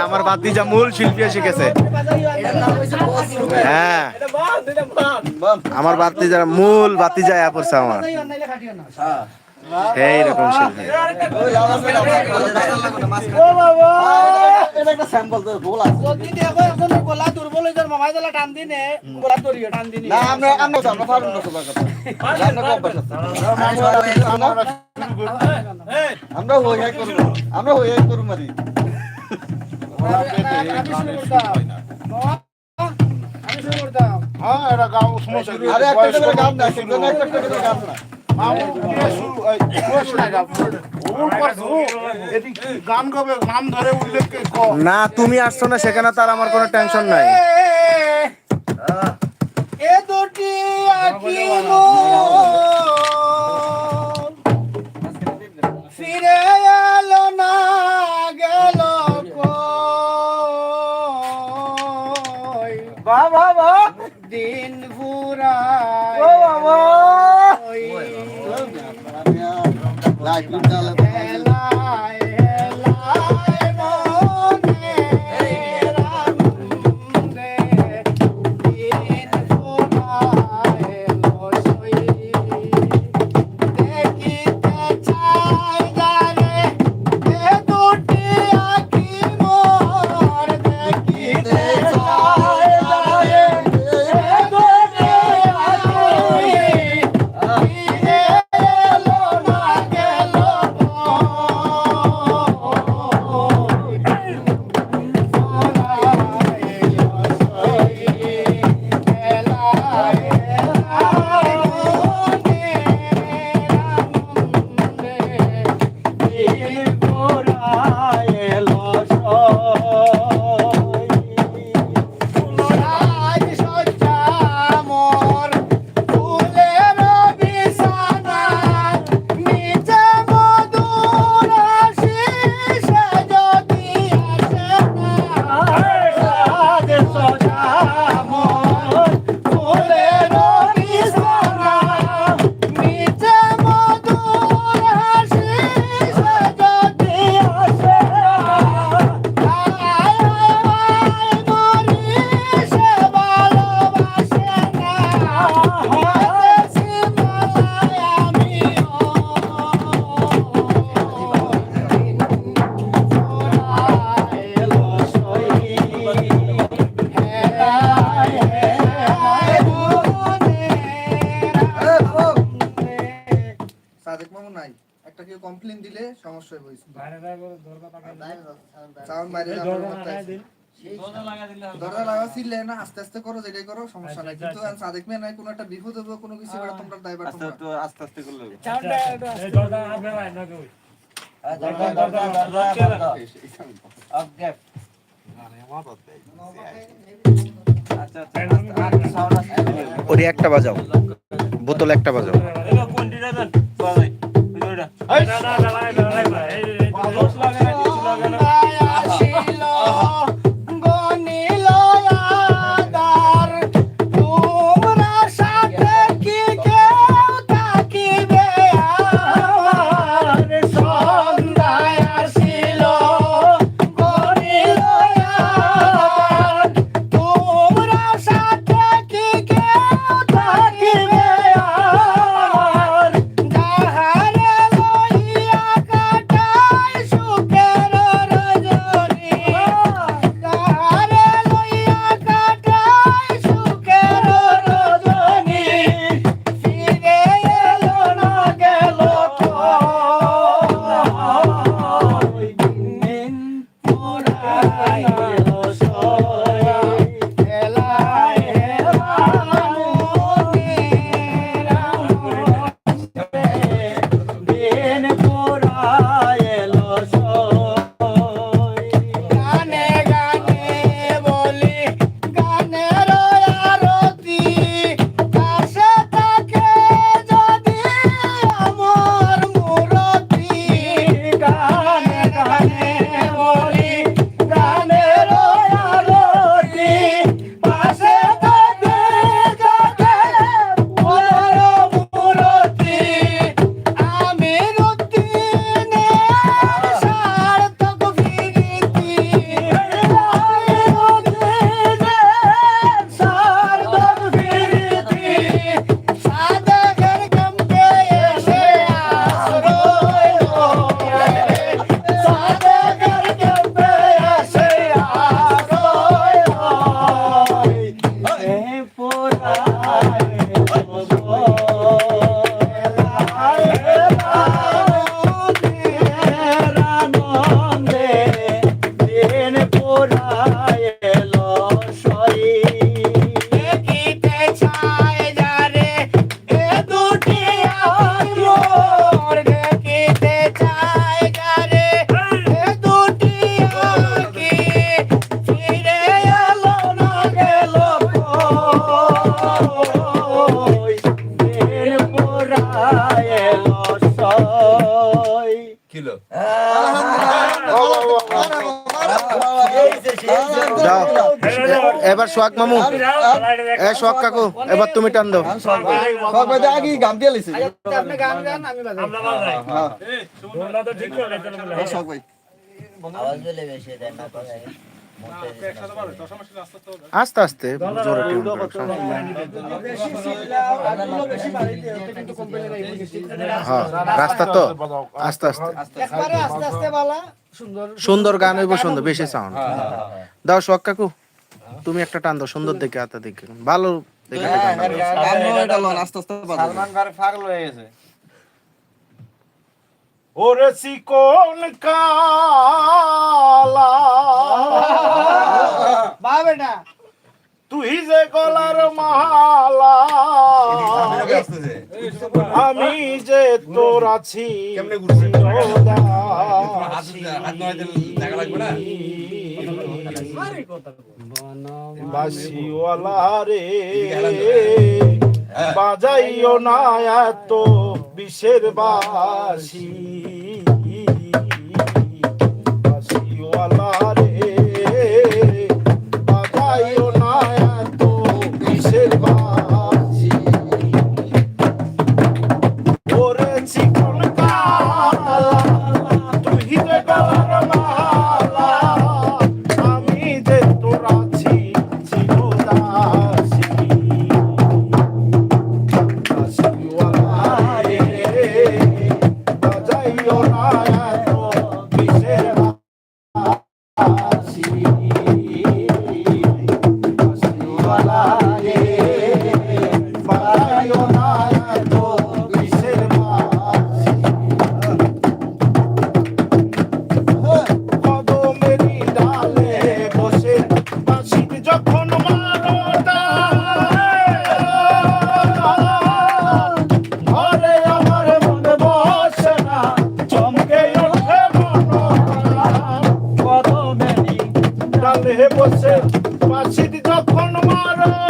আমার বাদ বাতিজা মূল শিল্পী এসে গেছে হ্যাঁ আমার বাতিজা মূল যায় পড়ছে আমার এইরকম শিল্পী হয়ে আমরা হই হাই করব আমরা হই হাই করব মারি করতাম। হ্যাঁ এটা গাও সমস্যা আরে একটা করে গান না একটা করে একটা করে গান না গান গাবে নাম ধরে উল্লেখ কে না তুমি আসছো না সেখানে তার আমার কোনো টেনশন নাই। এ দুটি আঁকি ফিরে এলো না গেল বাবা বাবা দিন ফুরায় বাবা Dai, cuidado. দিলে সমস্যা হইছে সাউন্ড বাইরে দরজা লাগাছিলে না আস্তে আস্তে করো যেটাই করো সমস্যা নাই। কিন্তু সাদেক মেয়ে নাই কোনো একটা বিপদ হবে কোনো কিছু করে তোমরা ড্রাইভার তোমরা। আস্তে আস্তে করলে ওরে একটা বাজাও। বোতল একটা বাজাও। আসিল Yeah. কাকু এবার তুমি টান দাও। আগে দিয়ে আস্তে আস্তে জোরে হ্যাঁ, রাস্তা তো। আস্তে আস্তে। সুন্দর। গান হইব সুন্দর বেশি সাউন্ড দাও শখ কাকু। তুমি একটা টান দাও সুন্দর দেখে হাতে দেখে। ভালো দেখে হ্যাঁ, হ্যাঁ, আস্তে আস্তে সালমান ভাই পাগল হয়ে গেছে। ওরে সিকোন কালা। বা বেটা। তুই যে গলার মালা। আমি যে তোর আছি হাত নয় বাজাইও না এত বিশের বাসি। হে বসে পাশে যখন মারো।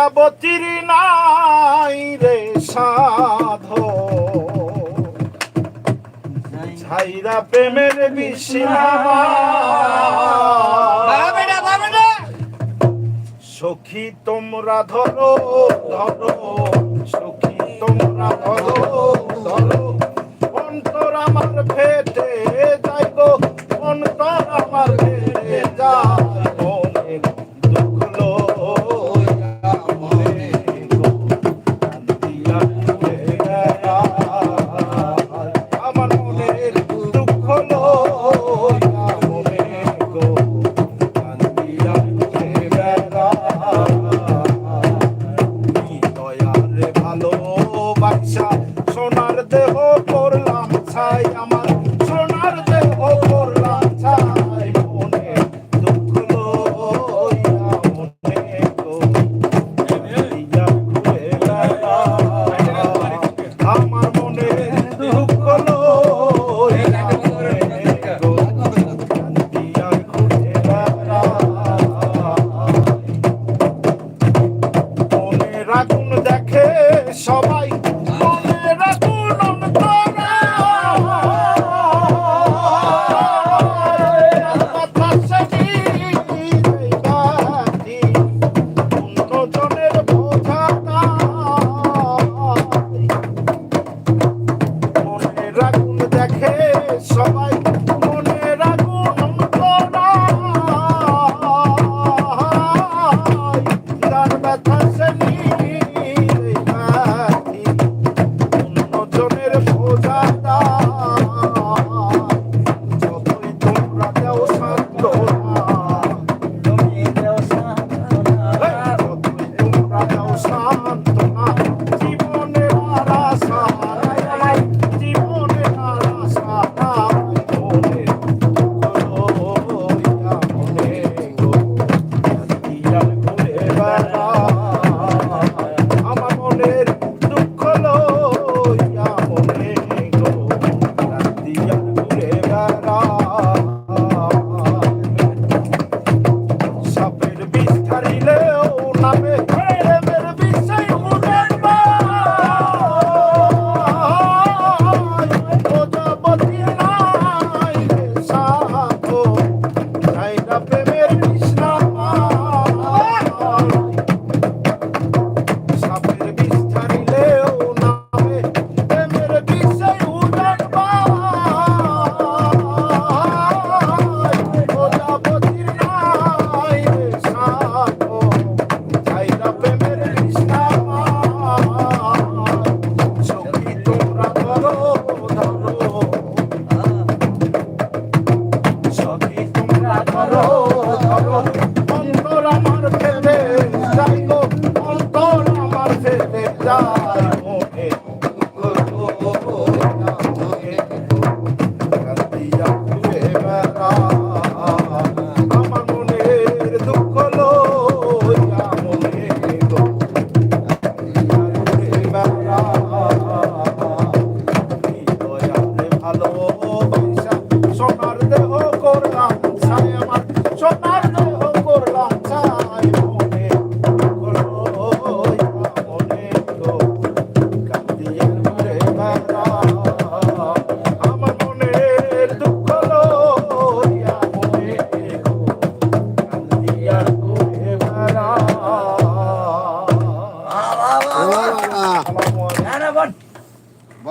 যাবতির নাই রে সাধো ছাইরা প্রেমের বিশ্বাস সখী তোমরা ধরো ধরো। 감사합니다.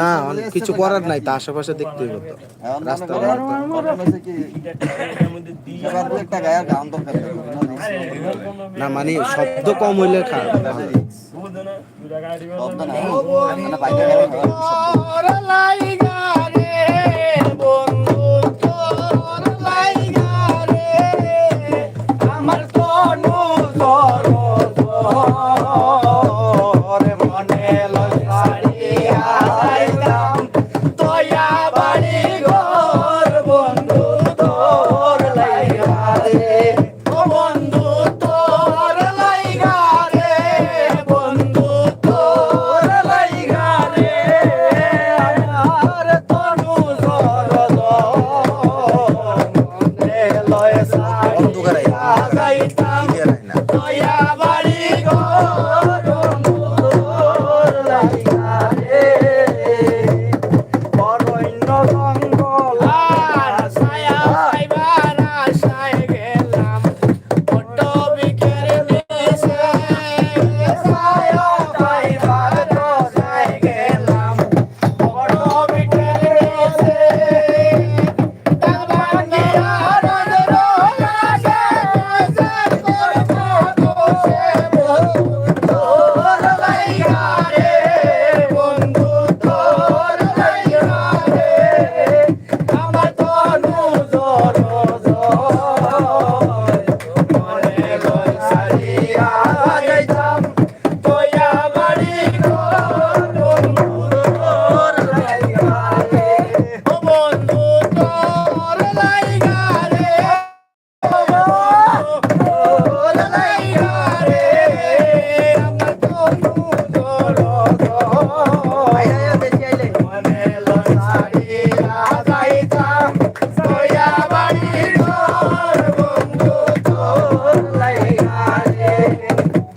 না কিছু মানে করার নাই তা আশেপাশে দেখতে হবে রাস্তা না। মানে শব্দ কম হইলে খারাপ। রে আর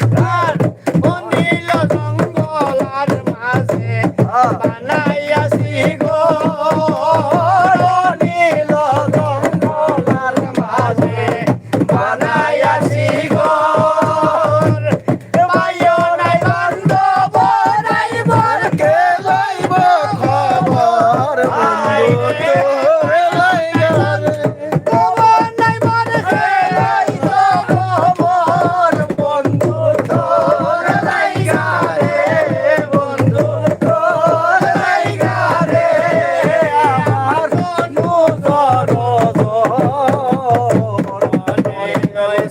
Hare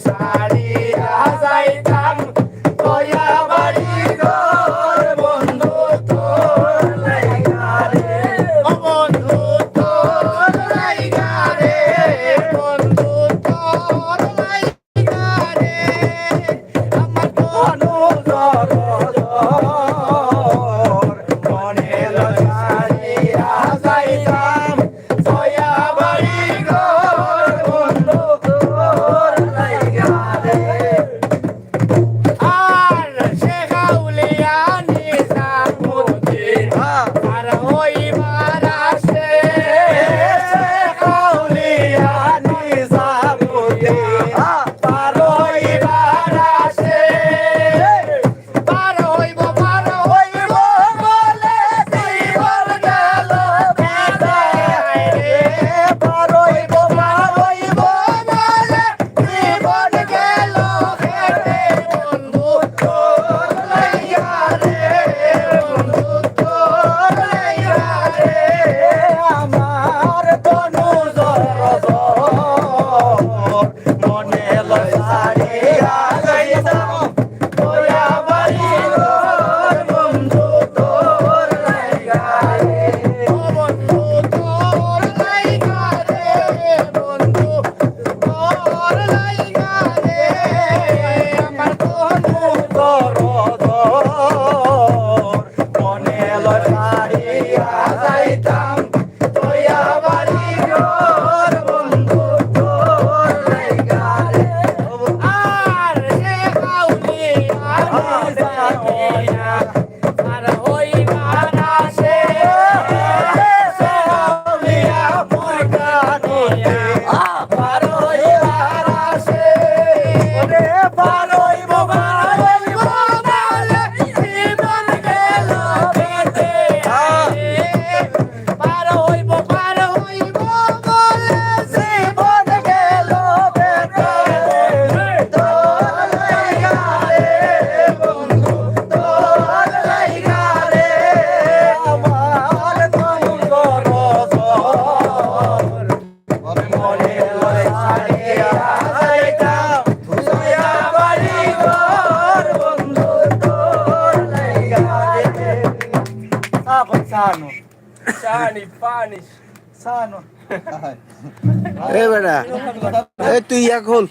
পানি